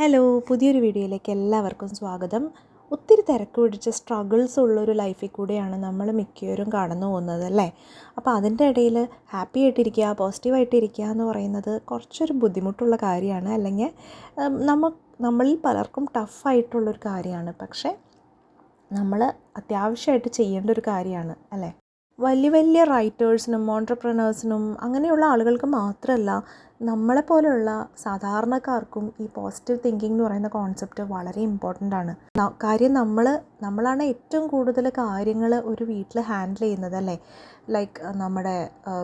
Hello പുതിയൊരു വീഡിയോയിലേക്ക് എല്ലാവർക്കും സ്വാഗതം. ഒത്തിരി തിരക്ക് പിടിച്ച സ്ട്രഗിൾസ് ഉള്ളൊരു ലൈഫിൽ കൂടെയാണ് നമ്മൾ മിക്കവരും കടന്നു പോകുന്നത് അല്ലേ? അപ്പോൾ അതിന്റെ ഇടയിൽ ഹാപ്പി ആയിട്ടിരിക്കുക പോസിറ്റീവായിട്ടിരിക്കുക എന്ന് പറയുന്നത് കുറച്ചൊരു ബുദ്ധിമുട്ടുള്ള കാര്യമാണ്. അല്ലെങ്കിൽ നമ്മ നമ്മളിൽ പലർക്കും ടഫായിട്ടുള്ളൊരു കാര്യമാണ്. പക്ഷേ നമ്മൾ അത്യാവശ്യമായിട്ട് ചെയ്യേണ്ട ഒരു കാര്യമാണ് അല്ലേ? വലിയ വലിയ റൈറ്റേഴ്സിനും ഓൺട്രപ്രണേഴ്സിനും അങ്ങനെയുള്ള ആളുകൾക്ക് മാത്രമല്ല നമ്മളെപ്പോലെയുള്ള സാധാരണക്കാർക്കും ഈ പോസിറ്റീവ് തിങ്കിങ് എന്ന് പറയുന്ന കോൺസെപ്റ്റ് വളരെ ഇമ്പോർട്ടന്റ് ആണ്. കാര്യം നമ്മൾ നമ്മളാണ് ഏറ്റവും കൂടുതൽ കാര്യങ്ങൾ ഒരു വീട്ടിൽ ഹാൻഡിൽ ചെയ്യുന്നത് അല്ലേ? ലൈക്ക് നമ്മുടെ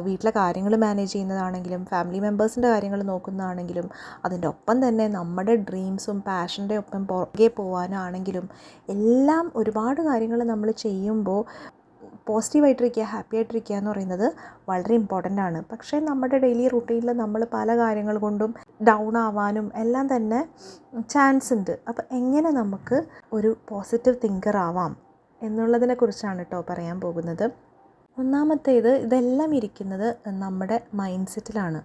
വീട്ടിലെ കാര്യങ്ങൾ മാനേജ് ചെയ്യുന്നതാണെങ്കിലും ഫാമിലി മെമ്പേഴ്സിന്റെ കാര്യങ്ങൾ നോക്കുന്നതാണെങ്കിലും അതിന്റെ ഒപ്പം തന്നെ നമ്മുടെ ഡ്രീംസും പാഷന്റെ ഒപ്പം പുറകെ പോകാനാണെങ്കിലും എല്ലാം ഒരുപാട് കാര്യങ്ങൾ നമ്മൾ ചെയ്യുമ്പോൾ പോസിറ്റീവായിട്ടിരിക്കുക ഹാപ്പി ആയിട്ടിരിക്കുക എന്ന് പറയുന്നത് വളരെ ഇമ്പോർട്ടന്റ് ആണ്. പക്ഷേ നമ്മുടെ ഡെയിലി റുട്ടീനിൽ നമ്മൾ പല കാര്യങ്ങൾ കൊണ്ടും ഡൗൺ ആവാനും എല്ലാം തന്നെ ചാൻസ് ഉണ്ട്. അപ്പോൾ എങ്ങനെ നമുക്ക് ഒരു പോസിറ്റീവ് തിങ്കർ ആവാം എന്നുള്ളതിനെക്കുറിച്ചാണ് കേട്ടോ പറയാൻ പോകുന്നത്. ഒന്നാമത്തേത് ഇതെല്ലാം ഇരിക്കുന്നത് നമ്മുടെ മൈൻഡ് സെറ്റിലാണ്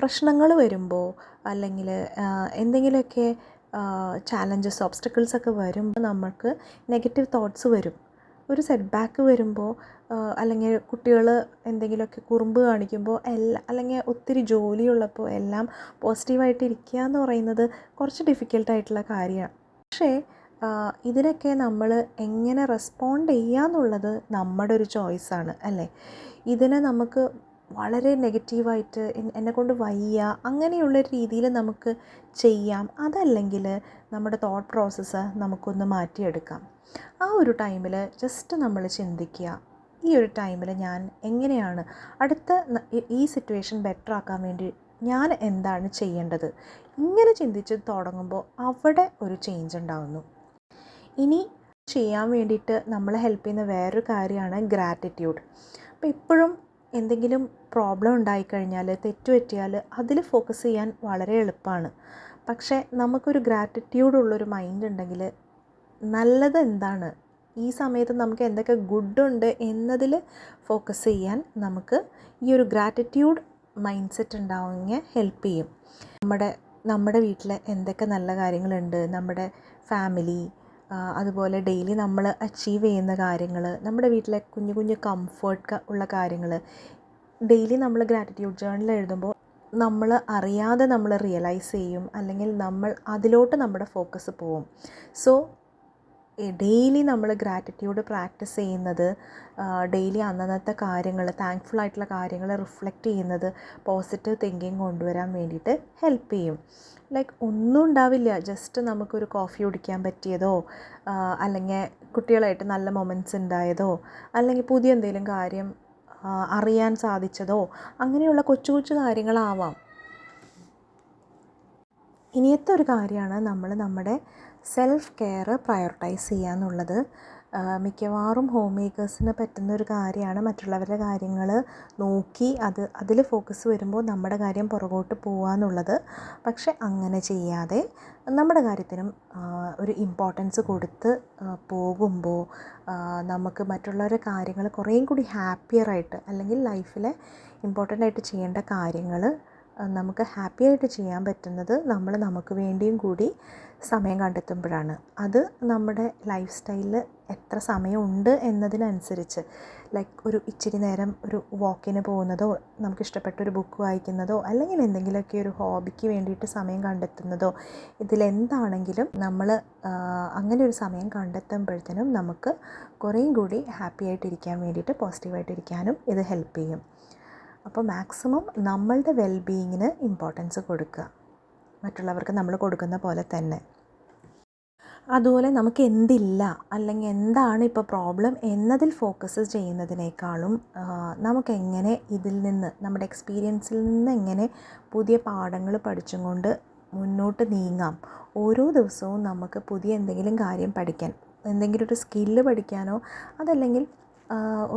പ്രശ്നങ്ങൾ വരുമ്പോൾ അല്ലെങ്കിൽ എന്തെങ്കിലുമൊക്കെ ചാലഞ്ചസ് ഒബ്സ്റ്റക്കിൾസ് ഒക്കെ വരുമ്പോൾ നമുക്ക് നെഗറ്റീവ് തോട്ട്സ് വരും. ഒരു സെറ്റ് ബാക്ക് വരുമ്പോൾ അല്ലെങ്കിൽ കുട്ടികൾ എന്തെങ്കിലുമൊക്കെ കുറുമ്പ് കാണിക്കുമ്പോൾ എല്ലാ അല്ലെങ്കിൽ ഒത്തിരി ജോലിയുള്ളപ്പോൾ എല്ലാം പോസിറ്റീവായിട്ട് ഇരിക്കുക എന്ന് പറയുന്നത് കുറച്ച് ഡിഫിക്കൽട്ടായിട്ടുള്ള കാര്യമാണ്. പക്ഷേ ഇതിനൊക്കെ നമ്മൾ എങ്ങനെ റെസ്പോണ്ട് ചെയ്യുക എന്നുള്ളത് നമ്മുടെ ഒരു ചോയ്സാണ് അല്ലേ? ഇതിനെ നമുക്ക് വളരെ നെഗറ്റീവായിട്ട് എന്നെ കൊണ്ട് വയ്യ അങ്ങനെയുള്ള രീതിയിൽ നമുക്ക് ചെയ്യാം. അതല്ലെങ്കിൽ നമ്മുടെ തോട്ട് പ്രോസസ്സ് നമുക്കൊന്ന് മാറ്റിയെടുക്കാം. ആ ഒരു ടൈമിൽ ജസ്റ്റ് നമ്മൾ ചിന്തിക്കുക. ഈ ഒരു ടൈമിൽ ഞാൻ എങ്ങനെയാണ് അടുത്ത ഈ- സിറ്റുവേഷൻ ബെറ്റർ ആക്കാൻ വേണ്ടി ഞാൻ എന്താണ് ചെയ്യേണ്ടത്? ഇങ്ങനെ ചിന്തിച്ച് തുടങ്ങുമ്പോൾ അവിടെ ഒരു ചേഞ്ച് ഉണ്ടാകുന്നു ഇനി ചെയ്യാൻ വേണ്ടിയിട്ട് നമ്മളെ ഹെൽപ്പ് ചെയ്യുന്ന വേറൊരു കാര്യമാണ് ഗ്രാറ്റിറ്റ്യൂഡ് അപ്പോൾ ഇപ്പോഴും എന്തെങ്കിലും പ്രോബ്ലം ഉണ്ടായിക്കഴിഞ്ഞാൽ തെറ്റുപറ്റിയാൽ അതിൽ ഫോക്കസ് ചെയ്യാൻ വളരെ എളുപ്പമാണ് പക്ഷേ നമുക്കൊരു ഗ്രാറ്റിറ്റ്യൂഡ് ഉള്ളൊരു മൈൻഡ് ഉണ്ടെങ്കിൽ നല്ലത് എന്താണ് ഈ സമയത്ത് നമുക്ക് എന്തൊക്കെ ഉണ്ട് എന്നതിൽ ഫോക്കസ് ചെയ്യാൻ നമുക്ക് ഈ ഒരു ഗ്രാറ്റിറ്റ്യൂഡ് മൈൻഡ് സെറ്റ് ഉണ്ടാവുമെങ്കിൽ ഹെൽപ്പ് ചെയ്യും. നമ്മുടെ നമ്മുടെ വീട്ടിൽ എന്തൊക്കെ നല്ല കാര്യങ്ങളുണ്ട്? നമ്മുടെ ഫാമിലി അതുപോലെ ഡെയിലി നമ്മൾ അച്ചീവ് ചെയ്യുന്ന കാര്യങ്ങൾ നമ്മുടെ വീട്ടിലെ കുഞ്ഞു കുഞ്ഞു കംഫേർട്ട് ഉള്ള കാര്യങ്ങൾ ഡെയിലി നമ്മൾ ഗ്രാറ്റിറ്റ്യൂഡ് ജേർണൽ എഴുതുമ്പോൾ നമ്മൾ അറിയാതെ നമ്മൾ റിയലൈസ് ചെയ്യും അല്ലെങ്കിൽ നമ്മൾ അതിലോട്ട് നമ്മുടെ ഫോക്കസ് പോവും. സോ ഡെയിലി നമ്മൾ ഗ്രാറ്റിറ്റ്യൂഡ് പ്രാക്ടീസ് ചെയ്യുന്നത് ഡെയിലി അന്നന്നത്തെ കാര്യങ്ങൾ താങ്ക്ഫുൾ ആയിട്ടുള്ള കാര്യങ്ങൾ റിഫ്ലക്റ്റ് ചെയ്യുന്നത് പോസിറ്റീവ് തിങ്കിങ് കൊണ്ടുവരാൻ വേണ്ടിയിട്ട് ഹെൽപ്പ് ചെയ്യും. ലൈക്ക് ഒന്നും ഉണ്ടാവില്ല. ജസ്റ്റ് നമുക്കൊരു കോഫി കുടിക്കാൻ പറ്റിയതോ അല്ലെങ്കിൽ കുട്ടികളായിട്ട് നല്ല മൊമെന്റ്സ് ഉണ്ടായതോ അല്ലെങ്കിൽ പുതിയ എന്തെങ്കിലും കാര്യം അറിയാൻ സാധിച്ചതോ? അങ്ങനെയുള്ള കൊച്ചു കൊച്ചു കാര്യങ്ങളാവാം. ഇനിയത്തെ ഒരു കാര്യമാണ് നമ്മൾ നമ്മുടെ സെൽഫ് കെയർ പ്രയോറിറ്റൈസ് ചെയ്യുക എന്നുള്ളത് മിക്കവാറും ഹോം മേക്കേഴ്സിന് പറ്റുന്ന ഒരു കാര്യമാണ് മറ്റുള്ളവരുടെ കാര്യങ്ങൾ നോക്കി അത് അതിൽ ഫോക്കസ് വരുമ്പോൾ നമ്മുടെ കാര്യം പുറകോട്ട് പോകാന്നുള്ളത് പക്ഷെ അങ്ങനെ ചെയ്യാതെ നമ്മുടെ കാര്യത്തിനും ഒരു ഇമ്പോർട്ടൻസ് കൊടുത്ത് പോകുമ്പോൾ നമുക്ക് മറ്റുള്ളവരുടെ കാര്യങ്ങൾ കുറേയും കൂടി ഹാപ്പിയറായിട്ട് അല്ലെങ്കിൽ ലൈഫിലെ ഇമ്പോർട്ടന്റ് ആയിട്ട് ചെയ്യേണ്ട കാര്യങ്ങൾ നമുക്ക് ഹാപ്പി ആയിട്ട് ചെയ്യാൻ പറ്റുന്നത് നമ്മൾ നമുക്ക് വേണ്ടിയും കൂടി സമയം കണ്ടെത്തുമ്പോഴാണ്. അത് നമ്മുടെ ലൈഫ് സ്റ്റൈലിൽ എത്ര സമയമുണ്ട് എന്നതിനനുസരിച്ച്. ലൈക്ക് ഒരു ഇച്ചിരി നേരം ഒരു വാക്കിന് പോകുന്നതോ നമുക്ക് ഇഷ്ടപ്പെട്ട ഒരു ബുക്ക് വായിക്കുന്നതോ അല്ലെങ്കിൽ എന്തെങ്കിലുമൊക്കെ ഒരു ഹോബിക്ക് വേണ്ടിയിട്ട് സമയം കണ്ടെത്തുന്നതോ ഇതിലെന്താണെങ്കിലും നമ്മൾ അങ്ങനെ ഒരു സമയം കണ്ടെത്തുമ്പോഴത്തേനും നമുക്ക് കുറേയും കൂടി ഹാപ്പി ആയിട്ടിരിക്കാൻ വേണ്ടിയിട്ട് പോസിറ്റീവായിട്ടിരിക്കാനും ഇത് ഹെൽപ്പ് ചെയ്യും. അപ്പോൾ മാക്സിമം നമ്മളുടെ വെൽബീയിങ്ങിന് ഇമ്പോർട്ടൻസ് കൊടുക്കുക. മറ്റുള്ളവർക്ക് നമ്മൾ കൊടുക്കുന്ന പോലെ തന്നെ. അതുപോലെ നമുക്ക് എന്തില്ല അല്ലെങ്കിൽ എന്താണ് ഇപ്പോൾ പ്രോബ്ലം എന്നതിൽ ഫോക്കസ് ചെയ്യുന്നതിനേക്കാളും നമുക്ക് നമുക്കെങ്ങനെ ഇതിൽ നിന്ന് നമ്മുടെ എക്സ്പീരിയൻസിൽ നിന്ന് എങ്ങനെ പുതിയ പാഠങ്ങൾ പഠിച്ചും കൊണ്ട് മുന്നോട്ട് നീങ്ങാം. ഓരോ ദിവസവും നമുക്ക് പുതിയ എന്തെങ്കിലും കാര്യം പഠിക്കാൻ എന്തെങ്കിലും ഒരു സ്കില്ല് പഠിക്കാനോ അതല്ലെങ്കിൽ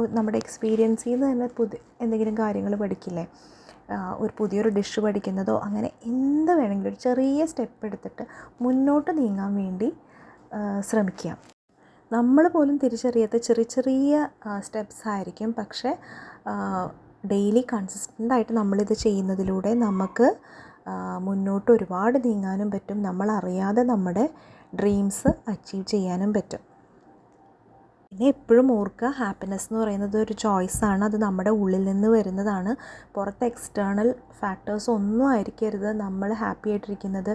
നമ്മുടെ എക്സ്പീരിയൻസിൽ നിന്ന് തന്നെ പുതിയ എന്തെങ്കിലും കാര്യങ്ങൾ പഠിക്കില്ലേ? ഒരു പുതിയൊരു ഡിഷ് പഠിക്കുന്നതോ അങ്ങനെ എന്ത് വേണമെങ്കിലും ഒരു ചെറിയ സ്റ്റെപ്പ് എടുത്തിട്ട് മുന്നോട്ട് നീങ്ങാൻ വേണ്ടി ശ്രമിക്കുക. നമ്മൾ പോലും തിരിച്ചറിയാത്ത ചെറിയ ചെറിയ സ്റ്റെപ്സ് ആയിരിക്കും. പക്ഷേ ഡെയിലി കൺസിസ്റ്റന്റ് ആയിട്ട് നമ്മളിത് ചെയ്യുന്നതിലൂടെ നമുക്ക് മുന്നോട്ട് ഒരുപാട് നീങ്ങാനും പറ്റും. നമ്മളറിയാതെ നമ്മുടെ ഡ്രീംസ് അച്ചീവ് ചെയ്യാനും പറ്റും. പിന്നെ എപ്പോഴും ഓർക്കുക ഹാപ്പിനെസ് എന്ന് പറയുന്നത് ഒരു ചോയ്സാണ് അത് നമ്മുടെ ഉള്ളിൽ നിന്ന് വരുന്നതാണ്. പുറത്ത് എക്സ്റ്റേണൽ ഫാക്ടേഴ്സ് ഒന്നും ആയിരിക്കരുത്. നമ്മൾ ഹാപ്പി ആയിട്ടിരിക്കുന്നത്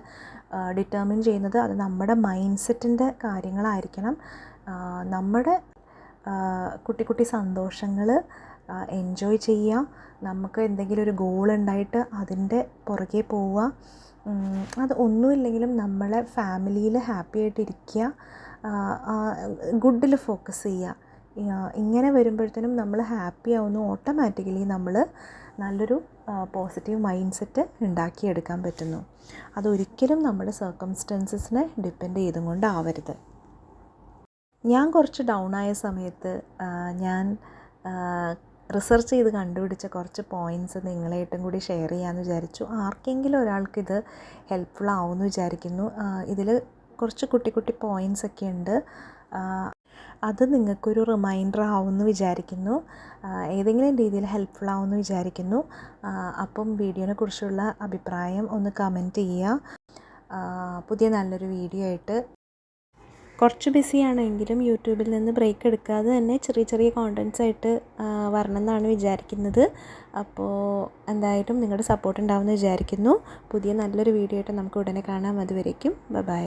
ഡിറ്റർമിൻ ചെയ്യുന്നത് അത് നമ്മുടെ മൈൻഡ് സെറ്റിന്റെ കാര്യങ്ങളായിരിക്കണം. നമ്മുടെ കുട്ടി കുട്ടി സന്തോഷങ്ങൾ എൻജോയ് ചെയ്യുക. നമുക്ക് എന്തെങ്കിലും ഒരു ഗോൾ ഉണ്ടായിട്ട് അതിന്റെ പുറകെ പോവുക. അത് ഒന്നുമില്ലെങ്കിലും നമ്മളെ ഫാമിലിയിൽ ഹാപ്പി ആയിട്ടിരിക്കുക. ഗുഡിൽ ഫോക്കസ് ചെയ്യുക ഇങ്ങനെ വരുമ്പോഴത്തേനും നമ്മൾ ഹാപ്പി ആവുന്നു. ഓട്ടോമാറ്റിക്കലി നമ്മൾ നല്ലൊരു പോസിറ്റീവ് മൈൻഡ് സെറ്റ് ഉണ്ടാക്കിയെടുക്കാൻ പറ്റുന്നു. അതൊരിക്കലും നമ്മുടെ സർക്കംസ്റ്റൻസസിനെ ഡിപ്പെൻഡ് ചെയ്തും കൊണ്ടാവരുത് ഞാൻ കുറച്ച് ഡൗൺ ആയ സമയത്ത് ഞാൻ റിസർച്ച് ചെയ്ത് കണ്ടുപിടിച്ച കുറച്ച് പോയിന്റ്സ് നിങ്ങളായിട്ടും കൂടി ഷെയർ ചെയ്യാമെന്ന് വിചാരിച്ചു. ആർക്കെങ്കിലും ഒരാൾക്കിത് ഹെൽപ്ഫുൾ ആവുമെന്ന് വിചാരിക്കുന്നു. ഇതിൽ കുറച്ച് കുട്ടി കുട്ടി പോയിൻസ് ഒക്കെ ഉണ്ട്. അത് നിങ്ങൾക്കൊരു റിമൈൻഡർ ആവുമെന്ന് വിചാരിക്കുന്നു. ഏതെങ്കിലും രീതിയിൽ ഹെൽപ്ഫുൾ ആവുമെന്ന് വിചാരിക്കുന്നു. അപ്പം വീഡിയോനെ കുറിച്ചുള്ള അഭിപ്രായം ഒന്ന് കമന്റ് ചെയ്യുക. പുതിയ നല്ലൊരു വീഡിയോ ആയിട്ട്. കുറച്ച് ബിസിയാണെങ്കിലും യൂട്യൂബിൽ നിന്ന് ബ്രേക്ക് എടുക്കാതെ തന്നെ ചെറിയ ചെറിയ കോണ്ടൻസ് ആയിട്ട് ആ, വരണം എന്നാണ് വിചാരിക്കുന്നത്. അപ്പോൾ എന്തായാലും നിങ്ങളുടെ സപ്പോർട്ട് ഉണ്ടാവുമെന്ന് വിചാരിക്കുന്നു. പുതിയ നല്ലൊരു വീഡിയോ ആയിട്ട് നമുക്ക് ഉടനെ കാണാം. അതുവരേക്കും. ബൈ